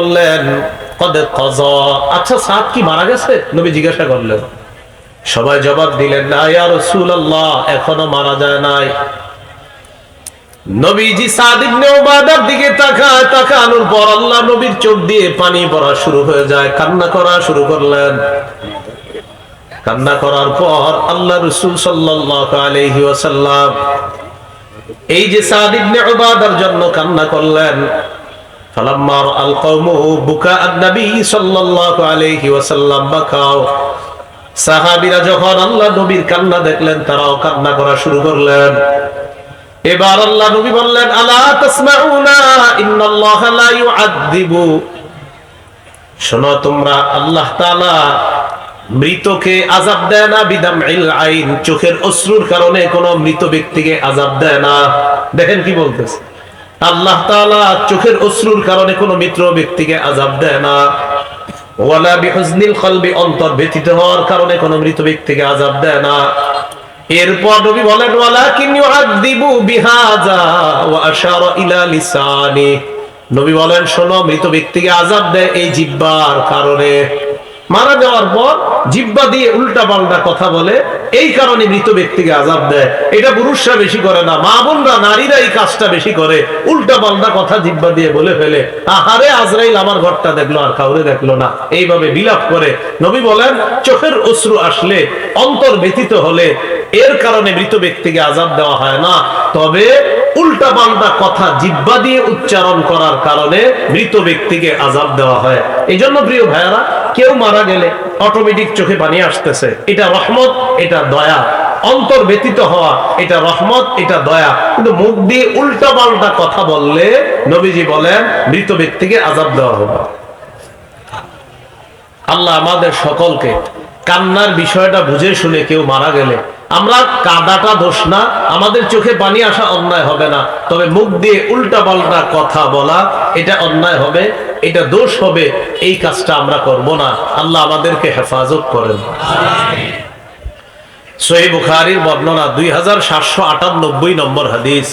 বললেন কজ? আচ্ছা সাদ কি মারা গেছে? নবী জিজ্ঞাসা করলেন। সবাই জবাব দিলেন, না, ইয়া রাসূলুল্লাহ, এখনও মারা যায় নাই। কান্না করার পর আল্লাহ এই যে সাদ ইবনে উবাদার জন্য কান্না করলেন শোনো, তোমরা আল্লাহ তাআলা মৃতকে আজাব দেয় না বিদাম আইন, চোখের অশ্রুর কারণে কোন মৃত ব্যক্তিকে আজাব দেয় না। দেখেন কি বলতেছে। আল্লাহ তাআলা চোখের অশ্রুর কারণে কোন মিত্র ব্যক্তিকে আজাব দেয় না। ওয়ালা কলবি অন্তর হওয়ার কারণে কোন মৃত ব্যক্তিকে আজাব দেয় না। এরপর নবী বলেন, ওয়ালাকিন ইউআযিবু বিহাযা ওয়া আশারা ইলা লিসানি। নবী বলেন, শোনো, মৃত ব্যক্তিকে আজাব দেয় এই জিহ্বার কারণে। মারা যাওয়ার পর জিব্বা দিয়ে উল্টা পাল্টা কথা বলে, এই কারণে মৃত ব্যক্তিকে আজাব দেয়। এটা পুরুষরা বেশি করে না, মা বোনরা, নারীরা এই কাজটা বেশি করে। উল্টা পাল্টা কথা জিব্বা দিয়ে বলে ফেলে। আহারে আজরাইল, আমার ঘরটা দেখল, আর কাউরে দেখল না। এইভাবে বিলাপ করে। নবী বলেন, চোখের অশ্রু আসলে অন্তর ব্যথিত হলে এর কারণে মৃত ব্যক্তিকে আজাব দেওয়া হয় না। তবে উল্টা পাল্টা কথা জিব্বা দিয়ে উচ্চারণ করার কারণে মৃত ব্যক্তিকে আজাব দেওয়া হয়। এই জন্য প্রিয় ভাইয়ারা কেউ মারা গেলে অটোমেটিক চোখে পানি আসতেছে। এটা রহমত, এটা দয়া। অন্তর ব্যতীত হওয়া, এটা রহমত, এটা দয়া। কিন্তু মুখ দিয়ে উল্টা পাল্টা কথা বললে নবীজি বলেন, মৃত ব্যক্তিকে আজাব দেওয়া হবে। আল্লাহ আমাদের সকলকে কান্নার বিষয়টা বুঝে শুনে কেউ মারা গেলে আমরা কাদাটা দোষ না, আমাদের চোখে পানি আসা অন্যায় হবে না। তবে মুখ দিয়ে উল্টা পাল্টা কথা বলা, এটা অন্যায় হবে, এটা দোষ হবে, এই কাজটা আমরা করব না। আল্লাহ আমাদেরকে হেফাজত করেন। সহি বুখারির বর্ণনা দুই হাজার সাতশো আটানব্বই নম্বর হাদিস।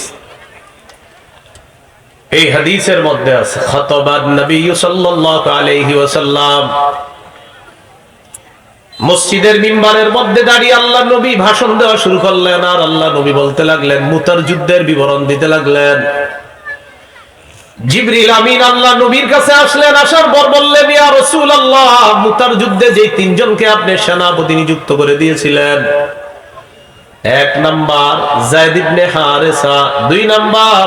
এই হাদিসের মধ্যে আছে খতবাদ নবী সাল্লাল্লাহু আলাইহি ওয়াসাল্লাম মসজিদের মিম্বারের মধ্যে দাঁড়িয়ে আল্লাহ নবী ভাষণ দেওয়া শুরু করলেন আর আল্লাহ নবী বলতে লাগলেন, মুতার যুদ্ধের বিবরণ দিতে লাগলেন। জিবরিল আমিন আল্লাহ নবীর কাছে আসলেন, আসার পর বললেন, ইয়া রাসূলুল্লাহ, মুতার যুদ্ধে যে তিনজনকে আপনি সেনাপতি নিযুক্ত করে দিয়েছিলেন, এক নাম্বার জায়দ ইবনে হারেসা, দুই নাম্বার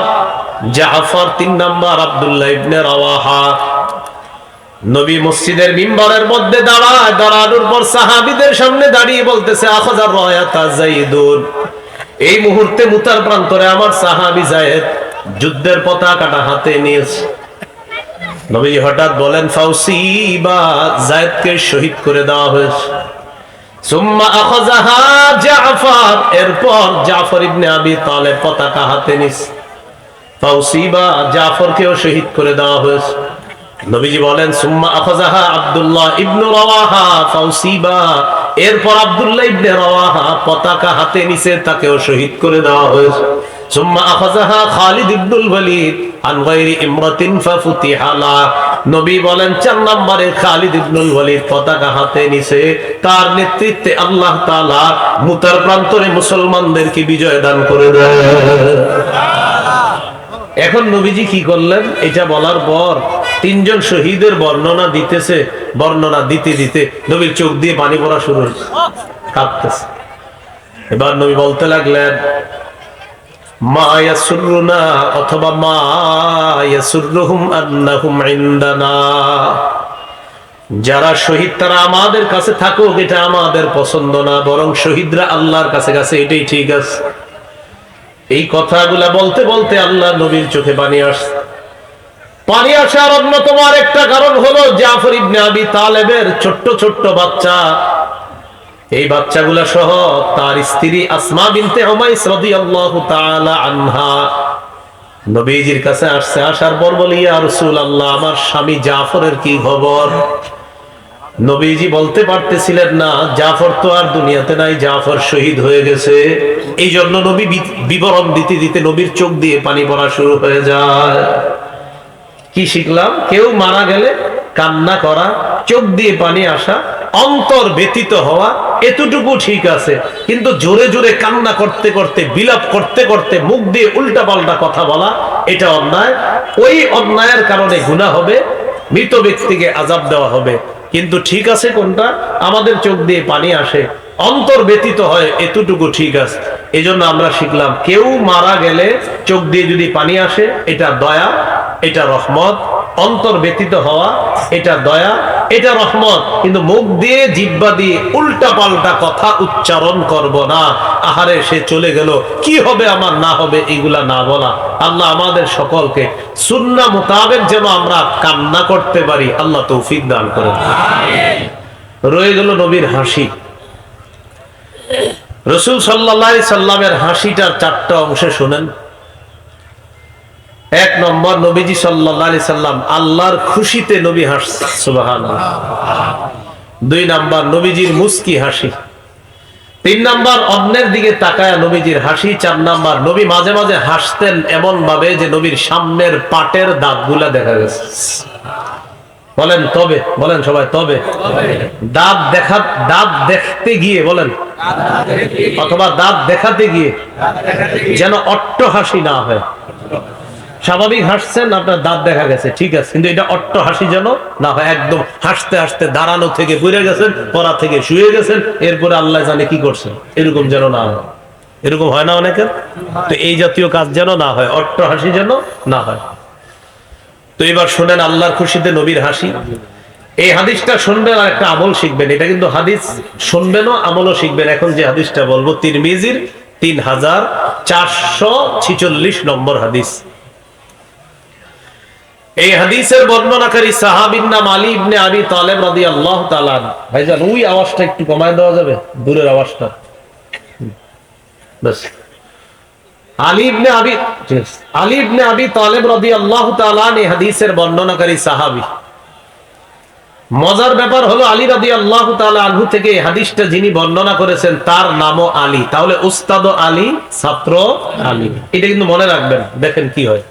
জাফর, তিন নাম্বার আব্দুল্লাহ ইবনে রাওয়াহা নবী মসজিদের মিম্বরের মধ্যে দাঁড়ায়, দাঁড়ানোর পর সাহাবিদের সামনে দাঁড়িয়ে বলতেছে, আখাজার রয়াতা জাইদুন এই মুহূর্তে মুতার প্রান্তরে আমার সাহাবি জায়েদ যুদ্ধের পতাকাটা হাতে নিয়েছে। নবী হঠাৎ বলেন ফাউসি বা জায়েদকে শহীদ করে দেওয়া হয়েছে। সুম্মা আখাযাহা জাফর। এরপর জাফর ইবনে আবি তালেব পতাকা হাতে নিছে। ফাউসিবা জাফরকেও শহীদ করে দেওয়া হয়েছে। নবীজি বলেন, সুম্মা আখাযাহা আব্দুল্লাহ ইবনু ফাউসিবা। এরপর আব্দুল্লাহ ইবনে পতাকা হাতে নিছে তাকেও শহীদ করে দেওয়া হয়েছে। সুম্মা আখাযাহা খালিদ ইবনুল ওয়ালিদ আন গায়রি ইমরাতিন নবী বলেন, চার নম্বরে খালিদ ইবনুল ওয়ালিদ পতাকা হাতে নিছে তার নেতৃত্বে আল্লাহ তাআলা মুতার প্রান্তরে মুসলমানদেরকে বিজয় দান করে দেয় এখন নবীজি কি করলেন? এটা বলার পর তিনজন শহীদের বর্ণনা দিতেছে, বর্ণনা দিতে দিতে নবীর চোখ দিয়ে পানি পড়া শুরু হয়েছে। কাঁপতেছে। এবার নবী বলতে লাগলেন যারা শহীদ, তারা আমাদের কাছে থাকুক, এটা আমাদের পছন্দ না, বরং শহীদরা আল্লাহর কাছে কাছে এটাই ঠিক আছে। এই কথাগুলা বলতে বলতে আল্লাহ নবীর চোখে বানিয়ে আসছে। পানি আসার অন্যতম আরেকটা কারণ হলো জাফর ইবনে আবি তালেবের ছোট্ট ছোট্ট বাচ্চা। এই বাচ্চাগুলা সহ তার স্ত্রী আসমা বিনতে উমাইস রাদিয়াল্লাহু তাআলা আনহা। নবীজির কাছে আসছে, আসার পর বলি, ইয়া রাসূলুল্লাহ, আমার স্বামী জাফরের কি খবর? নবীজি বলতে পারতেছিলেন না, জাফর তো আর দুনিয়াতে নাই, জাফর শহীদ হয়ে গেছে। এই জন্য নবী বিবরণ দিতে দিতে নবীর চোখ দিয়ে পানি পড়া শুরু হয়ে যায়। কি শিখলাম? কেউ মারা গেলে কান্না করা, চোখ দিয়ে পানি আসা, অন্তর ব্যতীত হওয়া, এতটুকু ঠিক আছে। কিন্তু জোরে জোরে কান্না করতে করতে, বিলাপ করতে করতে মুখ দিয়ে উল্টা পাল্টা কথা বলা, এটা অন্যায়। ওই অন্যায়ের কারণে গুণা হবে, মৃত ব্যক্তিকে আজাব দেওয়া হবে। কিন্তু ঠিক আছে কোনটা? আমাদের চোখ দিয়ে পানি আসে, অন্তর ব্যতীত হয়, এতটুকু ঠিক আছে। এজন্য আমরা শিখলাম, কেউ মারা গেলে চোখ দিয়ে যদি পানি আসে, এটা দয়া, এটা রহমত। অন্তর ব্যতীত হওয়া, এটা দয়া, এটা রহমত। কিন্তু মুখ দিয়ে জিব্বা দিয়ে উল্টা পাল্টা কথা উচ্চারণ করব না। আহারে, সে চলে গেল। কি হবে আমার, না হবে, এগুলা না বলা। আল্লাহ আমাদের সকলকে সুন্না মোতাবেক যেন আমরা কান্না করতে পারি, আল্লাহ তৌফিক দান করে রয়ে গেল নবীর হাসি। রসুল সাল্লাহ সাল্লামের হাসিটার চারটা অংশে শোনেন। এক নম্বর নবীজি সাল্লাহ সাল্লাম আল্লাহর খুশিতে নবী হাস সুবাহান দুই নাম্বার নবীজির মুস্কি হাসি। তিন নাম্বার অন্যের দিকে তাকায় নবীজির হাসি। চার নাম্বার নবী মাঝে মাঝে হাসতেন এমন ভাবে যে নবীর সামনের পাটের দাঁতগুলা দেখা গেছে। বলেন তবে বলেন সবাই তবে। দাঁত দেখা দাঁত দেখতে গিয়ে বলেন অথবা দাঁত দেখাতে গিয়ে যেন অট্ট হাসি না হয়। স্বাভাবিক হাসছেন, আপনার দাঁত দেখা গেছে, ঠিক আছে, কিন্তু এটা অট্ট হাসি যেন না হয়। একদম হাসতে হাসতে দাঁড়ানো থেকে ঘুরে গেছেন, পড়া থেকে শুয়ে গেছেন, এরপরে আল্লাহ জানে কি করছেন। এরকম যেন না হয়। এরকম হয় না অনেকের? তো এই জাতীয় কাজ যেন না হয় অট্ট হাসি যেন না হয়। তো এবার শোনেন, আল্লাহর খুশিতে নবীর হাসি। এই হাদিসটা শুনবেন আর একটা আমল শিখবেন। এটা কিন্তু হাদিস শুনবেনও আমলও শিখবেন। এখন যে হাদিসটা বলব তিরমিজির তিন হাজার চারশো ছিচল্লিশ নম্বর হাদিস। এই হাদিসের বর্ণনাকারী সাহাবিন নাম আলী ইবনে আবি তালেব রাদি আল্লাহ তালান ভাইজান ওই আওয়াজটা একটু কমায় দেওয়া যাবে? দূরের আওয়াজটা। ব্যাস আলী ইবনে আবি। আলী ইবনে আবি তালেব রাদি আল্লাহ তালান এই হাদিসের বর্ণনাকারী সাহাবি। মজার ব্যাপার হলো আলী রাদি আল্লাহ তালা আনহু থেকে এই হাদিসটা যিনি বর্ণনা করেছেন তার নামও আলী তাহলে উস্তাদ আলী ছাত্র আলী এটা কিন্তু মনে রাখবেন দেখেন কি হয়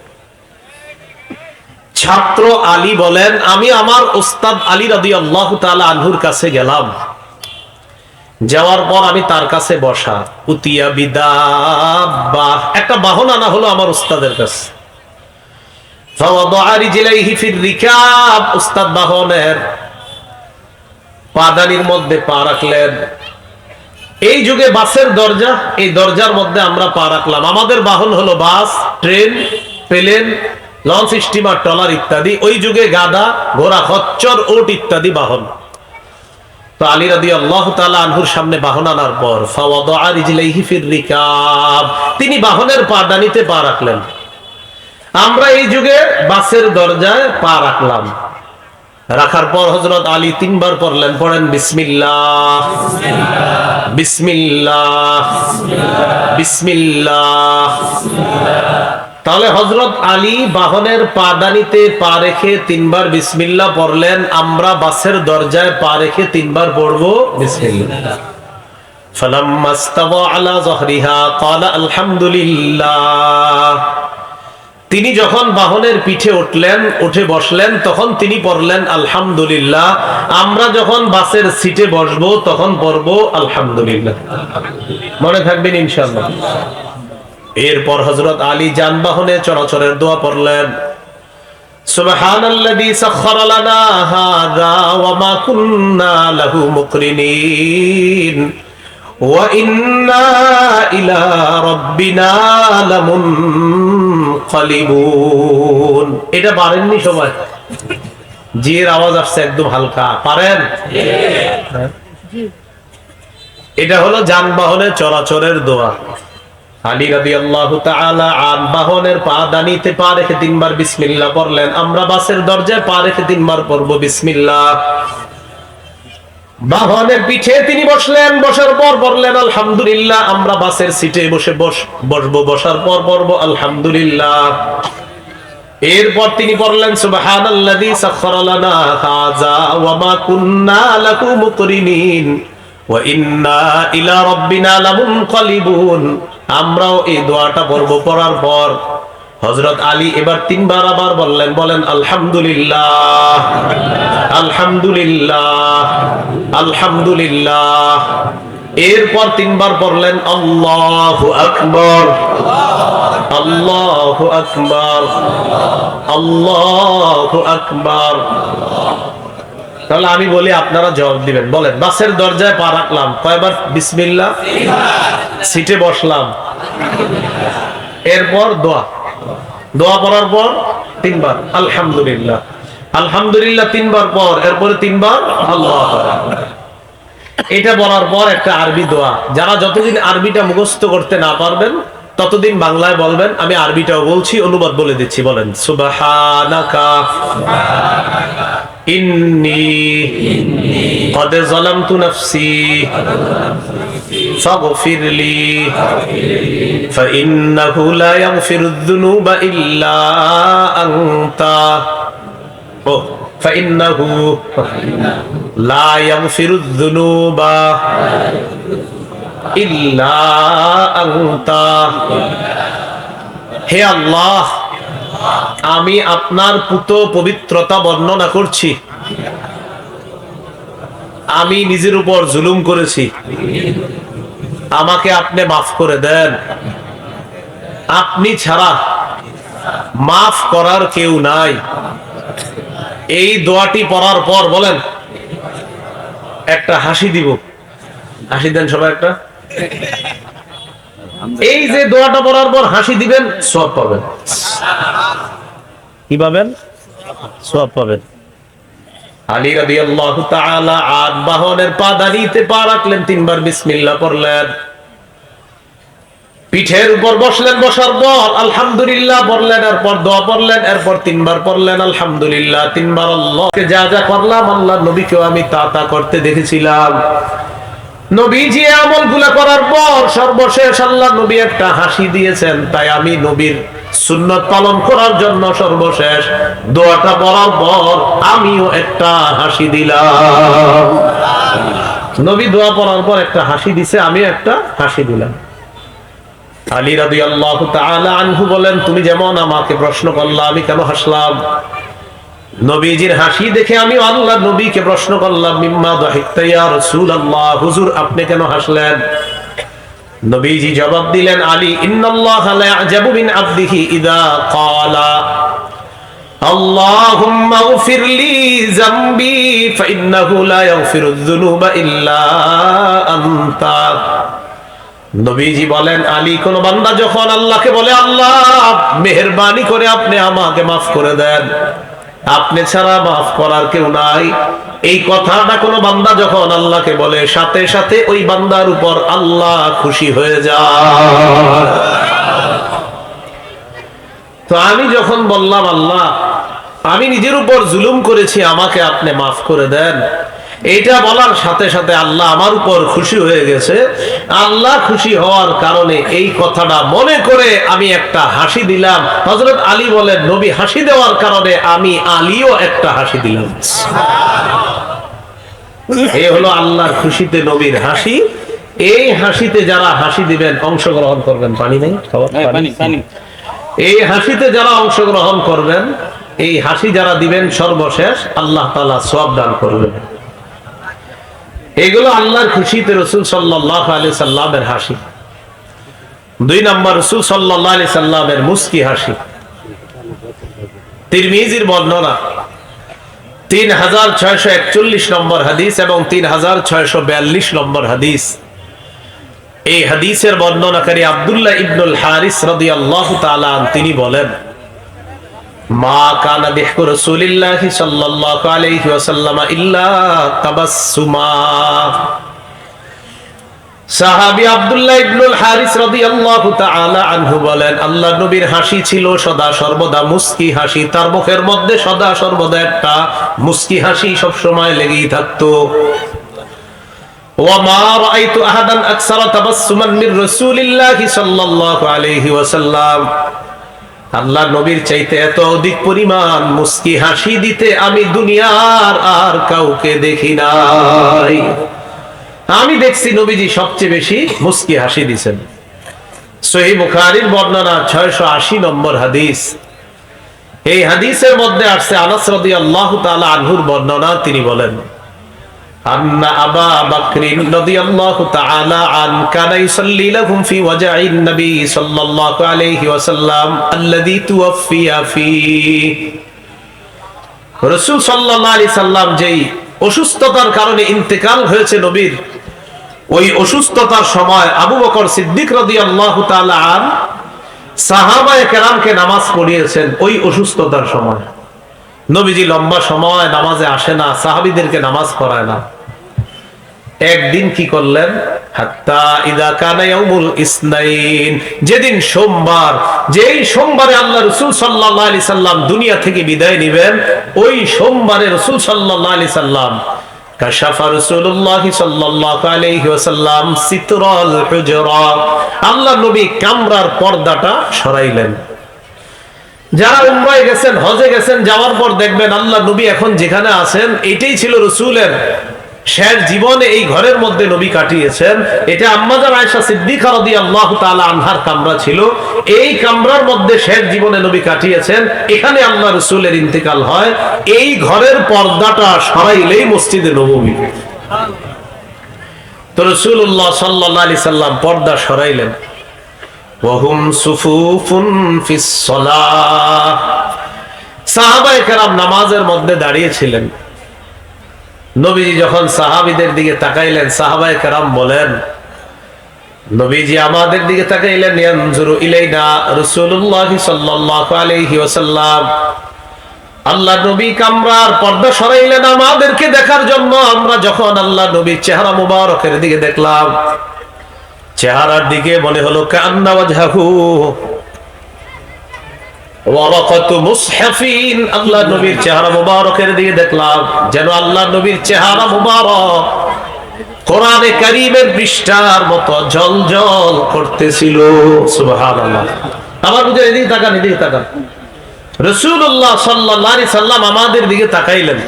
ছাত্র আলী বলেন আমি আমার ওস্তাদ আলী রাদি আল্লাহ আনহুর কাছে গেলাম যাওয়ার পর আমি তার কাছে বসা উতিয়া বিদা একটা বাহন আনা হলো আমার উস্তাদের কাছে فوضع رجليه في الركاب উস্তাদ বাহনের পাদানির মধ্যে পা রাখলেন। এই যুগে বাসের দরজা, এই দরজার মধ্যে আমরা পা রাখলাম। আমাদের বাহন হলো bus, train, plane, launch steamer, trawler ইত্যাদি। ওই যুগে গাদা ঘোড়া, খচ্চর ওট ইত্যাদি বাহন। তো আলী রাদি আল্লাহ আনহুর সামনে বাহন আনার পর তিনি বাহনের পাদানিতে পা রাখলেন। আমরা এই যুগে বাসের দরজায় পা রাখলাম। রাখার পর হজরত আলী তিনবার পড়লেন পড়েন বিসমিল্লাহ বিসমিল্লাহ বিসমিল্লাহ তাহলে হজরত আলী বাহনের পাদানিতে পা রেখে তিনবার বিসমিল্লাহ পড়লেন আমরা বাসের দরজায় পা রেখে তিনবার পড়বো বিসমিল্লাহ فلما استوى على ظهرها قال الحمد لله তিনি যখন বাহনের পিঠে উঠলেন উঠে বসলেন তখন তিনি পড়লেন আলহামদুলিল্লাহ আমরা যখন বাসের সিটে বসবো তখন পড়বো আলহামদুলিল্লাহ মনে থাকবেন ইনশাল্লাহ এরপর হজরত আলী যানবাহনে চলাচলের দোয়া পড়লেন سبحان الذي سخر لنا هذا وما كنا له مقرنين وإنا إلى ربنا لمنقلبون এটা পারেননি সবাই জির আওয়াজ আসছে একদম হালকা পারেন হ্যাঁ। এটা হলো যানবাহনে চলাচলের দোয়া আলী রাদি আল্লাহ আন বাহনের পা দানিতে পা রেখে তিনবার বিসমিল্লাহ পড়লেন আমরা বাসের দরজায় পা রেখে তিনবার পড়বো বিসমিল্লাহ বাহনের পিঠে তিনি বসলেন, বসার পর পড়লেন আলহামদুলিল্লাহ, আমরা বাসের সিটে বসে বস, বসবো। বসার পর পড়ব আলহামদুলিল্লাহ। এরপর তিনি পড়লেন সুবহানাল্লাযী সাখখারা আমরাও এই দোয়াটা পড়ব পড়ার পর হজরত আলী এবার তিনবার আবার বললেন, বলেন, আলহামদুলিল্লাহ আলহামদুলিল্লাহ আলহামদুলিল্লাহ। এরপর তিনবার পড়লেন আল্লাহ আকবর আল্লাহ আকবর, আল্লাহু আকবর। তাহলে আমি বলি, আপনারা জবাব দিবেন। বলেন, বাসের দরজায় পা রাখলাম, কয়বার? বিসমিল্লা সিটে বসলাম। এরপর দোয়া। দোয়া পড়ার পর তিনবার, আলহামদুলিল্লাহ। আলহামদুলিল্লাহ তিনবার পর, এরপরে তিনবার আল্লাহ এটা বলার পর একটা আরবি দোয়া। যারা যতদিন আরবিটা মুখস্থ করতে না পারবেন, ততদিন বাংলায় বলবেন, আমি আরবিটাও বলছি, অনুবাদ বলে দিচ্ছি, বলেন সুবাহ ইন্নি فاغفر لي فإنه لا يغفر الذنوب إلا أنت أوه، فإنه لا يغفر الذنوب إلا أنت হে আল্লাহ আমি আপনার পুত পবিত্রতা বর্ণনা করছি আমি নিজের উপর জুলুম করেছি আমাকে আপনি মাফ করে দেন। আপনি ছাড়া মাফ করার কেউ নাই। এই দোয়াটি পড়ার পর বলেন, একটা হাসি দিব। হাসি দেন সবাই একটা। এই যে দোয়াটা পড়ার পর হাসি দিবেন সব পাবেন। কি পাবেন? সব পাবেন। আলী আট বাহনের পা রাখলেন, তিনবার বিসমিল্লাহ পড়লেন। পিঠের উপর বসলেন, বসার পর আলহামদুলিল্লাহ পড়লেন, এরপর দোয়া পড়লেন, এরপর তিনবার পড়লেন, আলহামদুলিল্লাহ, তিনবার আল্লাহকে যা যা করলাম আল্লাহ নবীকেও আমি তা তা করতে দেখেছিলাম। নবীজি আমলগুলা করার পর সর্বশেষ আল্লাহ নবী একটা হাসি দিয়েছেন, তাই আমি নবীর সুন্নত পালন করার জন্য সর্বশেষ দোয়াটা পড়ার পর আমিও একটা হাসি দিলাম। নবী দোয়া পড়ার পর একটা হাসি দিছে, আমিও একটা হাসি দিলাম। আলী রাদি আল্লাহ আনহু বলেন, তুমি যেমন আমাকে প্রশ্ন করলা, আমি কেন হাসলাম? নবীজির হাসি দেখে আমি আল্লাহ নবীকে প্রশ্ন করলাম, মিম্মা হুজুর, আপনি কেন হাসলেন? নবীজি জবাব দিলেন আলী ইন্নাল্লাহ লা ইয়াজাবু মিন আবদিহি ইদা ক্বালা اللهم اغفر لي ذنبي فإنه لا يغفر الذنوب إلا أنت নবীজি বলেন আলী কোন বান্দা যখন আল্লাহকে বলে আল্লাহ মেহেরবানি করে আপনি আমাকে মাফ করে দেন আপনি ছাড়া মাফ করার কেউ নাই। এই কথাটা কোন বান্দা যখন আল্লাহকে বলে, সাথে সাথে ওই বান্দার উপর আল্লাহ খুশি হয়ে যায়। তো আমি যখন বললাম, আল্লাহ, আমি নিজের উপর জুলুম করেছি, আমাকে আপনি মাফ করে দেন। এইটা বলার সাথে সাথে আল্লাহ আমার উপর খুশি হয়ে গেছে। আল্লাহ খুশি হওয়ার কারণে এই কথাটা মনে করে আমি একটা হাসি দিলাম। হজরত আলী বলেন নবী হাসি দেওয়ার কারণে আমি আলীও একটা হাসি দিলাম। এই হলো আল্লাহর খুশিতে নবীর হাসি। এই হাসিতে যারা হাসি দিবেন অংশগ্রহণ করবেন। পানি নেই? খাবার? এই হাসিতে যারা অংশগ্রহণ করবেন এই হাসি যারা দিবেন সর্বশেষ আল্লাহ তালা সব দান করবেন। এগুলো আল্লাহর খুশিতে রসুল সাল্লাহ আলি সাল্লামের হাসি। দুই নম্বর, রসুল সাল্লাহ আলি সাল্লামের মুস্কি হাসি। তিরমিজির বর্ণনা, তিন হাজার ছয়শো একচল্লিশ নম্বর হাদিস এবং তিন হাজার ছয়শো বিয়াল্লিশ নম্বর হাদিস। এই হাদিসের বর্ণনাকারী আব্দুল্লাহ ইবনুল হারিস রাদিয়াল্লাহু তাআলা তিনি বলেন মা কানা বিহকু রাসূলিল্লাহি সাল্লাল্লাহু আলাইহি ওয়াসাল্লাম ইল্লা তাবাসসুমা সাহাবী আব্দুল্লাহ ইবনুল হারিস রাদিয়াল্লাহু তাআলা আনহু বলেন আল্লাহ নবীর হাসি ছিল সদা সর্বদা মুস্কি হাসি তার মুখের মধ্যে সদা সর্বদা একটা মুস্কি হাসি সব সময় লেগেই থাকতো وما رأيت أحدا أكثر تبسما من رسول الله صلى الله عليه وسلم আল্লাহ নবীর চাইতে এত অধিক পরিমাণ মুস্কি হাসি দিতে আমি দুনিয়ার আর কাউকে দেখি নাই। আমি দেখছি নবীজি সবচেয়ে বেশি মুস্কি হাসি দিছেন। সহি বুখারীর বর্ণনা ছয়শো আশি নম্বর হাদিস। এই হাদিসের মধ্যে আসছে আনাস রাদিয়াল্লাহু তাআলা আনহুর বর্ণনা, তিনি বলেন أن أبا بكر رضي الله تعالى عنه كان يصلي لهم في وجع النبي صلى الله عليه وسلم الذي توفي فيه রসুল সাল্লাহ আলি সাল্লাম যেই অসুস্থতার কারণে ইন্তেকাল হয়েছে নবীর ওই অসুস্থতার সময় আবু বকর সিদ্দিক রদি আল্লাহ আন সাহাবায় কেরামকে নামাজ পড়িয়েছেন ওই অসুস্থতার সময় নবীজি লম্বা সময় নামাজে আসে না, সাহাবিদেরকে নামাজ পড়ায় না। একদিন কি করলেন? যেদিন সোমবার, যেই সোমবারে আল্লাহ রাসূল সাল্লাম দুনিয়া থেকে বিদায় নেবেন, ওই সোমবারে রাসূল সাল্লাম আল্লাহ নবী কামরার পর্দাটা সরাইলেন। যারা উম্রায় গেছেন, হজে গেছেন, যাওয়ার পর দেখবেন আল্লাহ নবী এখন যেখানে আছেন, এটাই ছিল রসুলের শেষ জীবনে এই ঘরের মধ্যে নবী কাটিয়েছেন। এটা আম্মাজার আয়সা সিদ্দিকা রদি আল্লাহ তাআলা আনহার কামরা ছিল, এই কামরার মধ্যে শেষ জীবনে নবী কাটিয়েছেন। এখানে আল্লাহ রসুলের ইন্তেকাল হয়। এই ঘরের পর্দাটা সরাইলেই মসজিদে নবমী। তো রসুল্লাহ সাল্লাহ আলি সাল্লাম পর্দা সরাইলেন। ওহুম সুফুফুন ফিস সালাহ। সাহাবায়ে কেরাম নামাজের মধ্যে দাঁড়িয়েছিলেন। নবীজি যখন দিকে তাকাইলেন, সাহাবায়ে বলেন, নবীজি আমাদের দিকে তাকাইলেন, ইয়ানজুরু ইলাইনা রাসূলুল্লাহ সাল্লাল্লাহু আলাইহি ওয়াসাল্লাম। আল্লাহ নবী কামরার পর্দা সরাইলেন আমাদেরকে দেখার জন্য। আমরা যখন আল্লাহ নবীর চেহারা মুবারকের দিকে দেখলাম চেহারার দিকে মনে হলো আল্লাহ নবীর চেহারা মুবারকের দিকে দেখলাম, যেন আল্লাহ নবীর চেহারা মুবারক। কোরআনে মতো করতেছিল, সুবহানাল্লাহ। বুঝে, এদিকে তাকান এদিকে তাকান। রাসূলুল্লাহ সাল্লাল্লাহু আলাইহি সাল্লাম আমাদের দিকে তাকাইলেন।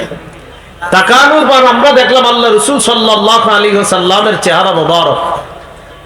তাকানোর পর আমরা দেখলাম আল্লাহ রসুল সাল্লাল্লাহু আলাইহি সাল্লামের চেহারা মুবারক কান্না ওয়াজহাহু ওয়ারাকাতু মুসহাফিন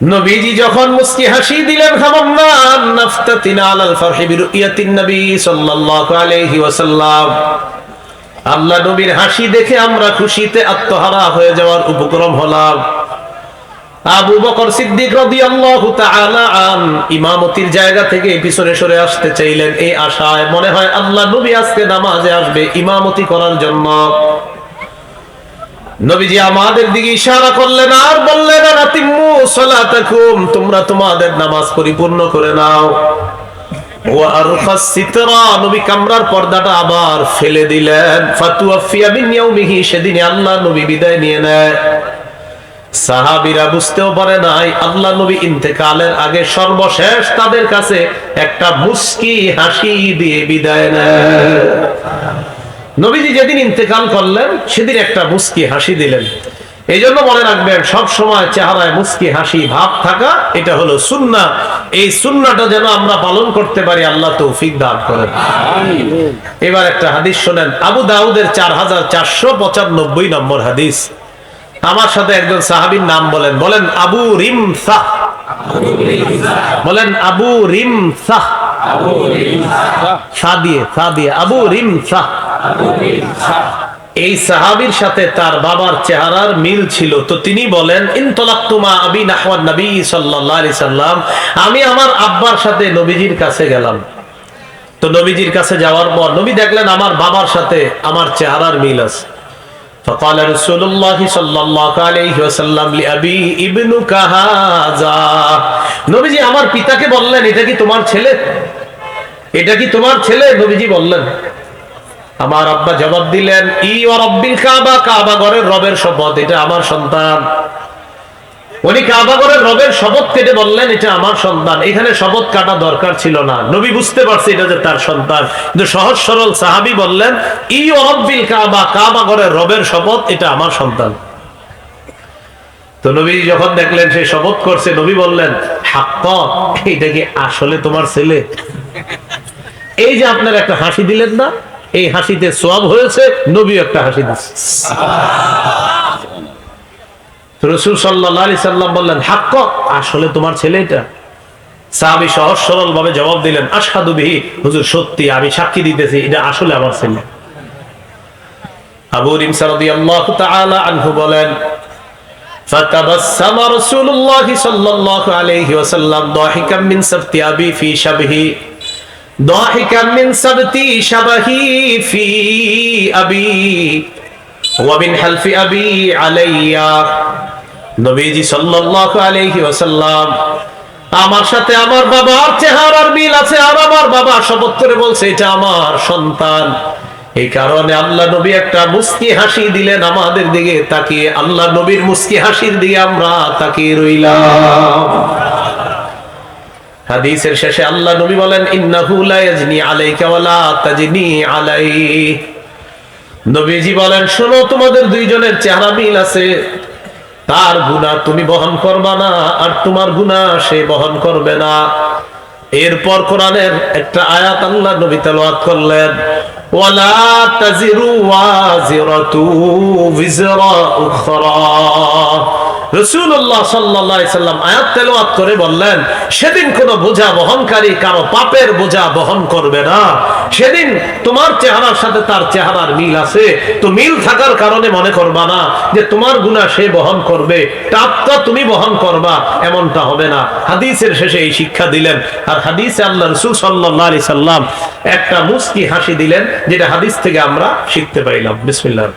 নবীজি যখন মুস্কি হাসি দিলেন নাফতাতিনা আলাল ফারহি বিরুয়াতিন নবী সাল্লাল্লাহু আলাইহি ওয়াসাল্লাম। আল্লাহ নবীর হাসি দেখে আমরা খুশিতে আত্মহারা হয়ে যাওয়ার উপক্রম হলাম। আবু বকর সিদ্দিক রাদিয়াল্লাহু তাআলা আন ইমামতির জায়গা থেকে পিছনে সরে আসতে চাইলেন। এই আশায় মনে হয় আল্লাহ নবী আজকে নামাজে আসবে ইমামতি করার জন্য। নবীজি আমাদের দিকে ইশারা করলেন, আর বললেন তোমরা তোমাদের নামাজ পরিপূর্ণ করে নাও। কামরার পর্দাটা আবার ফেলে দিলেন। আল্লাহ নবী বিদায় নিয়ে নেয়। সাহাবীরা বুঝতেও আল্লাহ নবী আগে সর্বশেষ তাদের কাছে একটা মুস্কি হাসি দিয়ে বিদায় নেয়। নবীজি যেদিন ইন্তেকাল করলেন, সেদিন একটা মুস্কি হাসি দিলেন। এই জন্য মনে রাখবেন, সব সময় চেহারায় মুস্কি হাসি ভাব থাকা, এটা হলো সুন্না। এই সুন্নাটা যেন আমরা পালন করতে পারি, আল্লাহ তৌফিক দান করেন। এবার একটা হাদিস শোনেন। আবু দাউদের চার হাজার চারশো পঁচানব্বই নম্বর হাদিস। আমার সাথে একজন সাহাবীর নাম বলেন। বলেন, আবু রিম সাহ বলেন আবু রিম সাহ সা দিয়ে সা দিয়ে, আবু রিম সাহ এই সাহাবীর সাথে তার বাবার চেহারার মিল ছিল। তো তিনি বলেন ইনতলাক্তুমা আবি নাহওয়ান নবী সাল্লাল্লাহু সাল্লাম, আমি আমার আব্বার সাথে নবীজির কাছে গেলাম। তো নবীজির কাছে যাওয়ার পর নবী দেখলেন আমার বাবার সাথে আমার চেহারার মিল আছে। فقال رسول الله صلى الله عليه وسلم لأبي ابنك هذا নবীজি আমার পিতাকে বললেন এটা কি তোমার ছেলে এটা কি তোমার ছেলে নবীজি বললেন আমার আব্বা জবাব দিলেন ই ও রব্বিল কাবা কাবা ঘরের রবের শপথ এটা আমার সন্তান উনি কাবা করে রবের শপথ কেটে বললেন, এটা আমার সন্তান। এখানে শপথ কাটা দরকার ছিল না। নবী বুঝতে পারছে এটা যে তার সন্তান। কিন্তু সহজ সরল সাহাবি বললেন, ই অরব্বিল কাবা কাবা করে রবের শপথ, এটা আমার সন্তান। তো নবী যখন দেখলেন সে শপথ করছে, নবী বললেন, হাক্ক, এটা কি আসলে তোমার ছেলে? এই যে আপনার একটা হাসি দিলেন না, এই হাসিতে সোয়াব হয়েছে নবী একটা হাসি দিচ্ছে। রসুল সাল্লাহ আলি সাল্লাম বললেন হাক্ক আসলে তোমার ছেলে এটা সাহাবি সহজ সরল ভাবে জবাব দিলেন আসাদু বিহি হুজুর সত্যি আমি সাক্ষী দিতেছি এটা আসলে আমার ছেলে আবু রিমসা রাদিয়াল্লাহু তাআলা আনহু বলেন فتبسم رسول الله صلى الله عليه وسلم ضاحكا من سبت أبي في شبهه ضاحكا من سبت شبهي في أبي ومن حلف أبي علي নবীজি সাল্লাল্লাহু আলাইহি ওয়াসাল্লাম আমার সাথে আমার বাবার চেহারার মিল আছে আর আমার বাবা শপথ করে বলছে, এটা আমার সন্তান। এই কারণে আল্লাহ নবী একটা মুস্কি হাসি দিলেন আমাদের দিকে, তাকিয়ে আল্লাহ নবীর মুস্কি হাসির দিকে আমরা তাকিয়ে রইলাম। হাদিসের শেষে আল্লাহ নবী বলেন, ইন্নাহু লা ইয়াজনি আলাইকা ওয়ালা তাজনি আলাই নবীজি বলেন, শোনো, তোমাদের দুইজনের চেহারা মিল আছে। তার গুণা তুমি বহন করবা না, আর তোমার গুণা সে বহন করবে না। এরপর কোরআনের একটা আয়াত আল্লাহ নবী তেলাওয়াত করলেন, ওয়ালা তাজিরু ওয়াজিরাতু উখরা। আলাইহি সাল্লাম আয়াত তেলাওয়াত করে বললেন, সেদিন কোন বোঝা বহনকারী কারও পাপের বোঝা বহন করবে না। সেদিন তোমার চেহারার সাথে তার চেহারার মিল আছে। তো মিল থাকার কারণে মনে করবা না যে তোমার গুনাহ সে বহন করবে। টাপটা তুমি বহন করবা, এমনটা হবে না। হাদিসের শেষে এই শিক্ষা দিলেন। আর হাদিসে আল্লাহ রসুল সাল্লাল্লাহু আলাইহি সাল্লাম একটা মুস্কি হাসি দিলেন, যেটা হাদিস থেকে আমরা শিখতে পাইলাম। বিসমিল্লাহির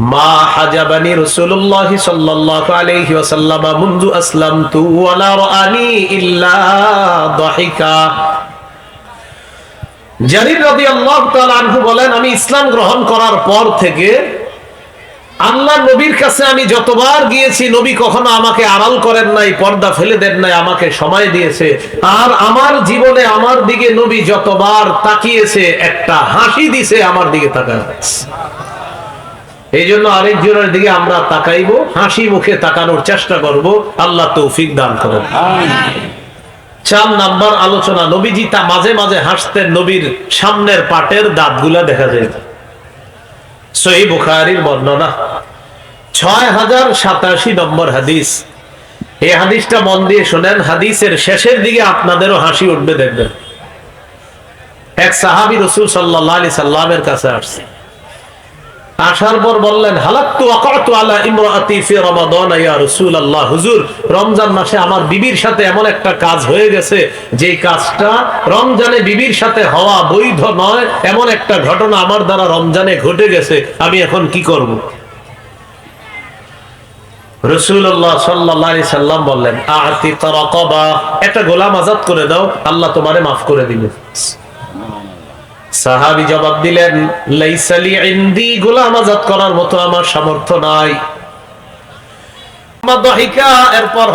মা হাজাবানি আমি ইসলাম গ্রহণ করার পর থেকে আল্লাহ নবীর কাছে আমি যতবার গিয়েছি, নবী কখনো আমাকে আড়াল করেন নাই, পর্দা ফেলে দেন নাই, আমাকে সময় দিয়েছে। আর আমার জীবনে আমার দিকে নবী যতবার তাকিয়েছে, একটা হাসি দিছে, আমার দিকে তাকায় এই জন্য আরেকজনের দিকে আমরা তাকাইবো, হাসি মুখে তাকানোর চেষ্টা করব। আল্লাহ তৌফিক দান করেন। চার নাম্বার আলোচনা, নবীজি তা মাঝে মাঝে হাসতেন, নবীর সামনের পাটের দাঁতগুলা দেখা যায়। সহি বুখারির বর্ণনা। ছয় হাজার সাতাশি নম্বর হাদিস। এই হাদিসটা মন দিয়ে শোনেন, হাদিসের শেষের দিকে আপনাদেরও হাসি উঠবে দেখবেন। এক সাহাবি রসুল সাল্লাহ সাল্লামের কাছে আসছে। আসার পর বললেন রমজান মাসে আমার বিবির সাথে এমন একটা কাজ হয়ে গেছে কাজটা রমজানে বিবির সাথে হওয়া বৈধ নয়, এমন একটা ঘটনা আমার দ্বারা রমজানে ঘটে গেছে, আমি এখন কি করব? বললেন একটা গোলাম আজাদ করে দাও, আল্লাহ তোমারে মাফ করে দিবে। সাহাবি জবাব দিলেন লাইসালি ইন্দি গোলাম আজাদ করার মতো আমার সামর্থ্য নাই। এরপর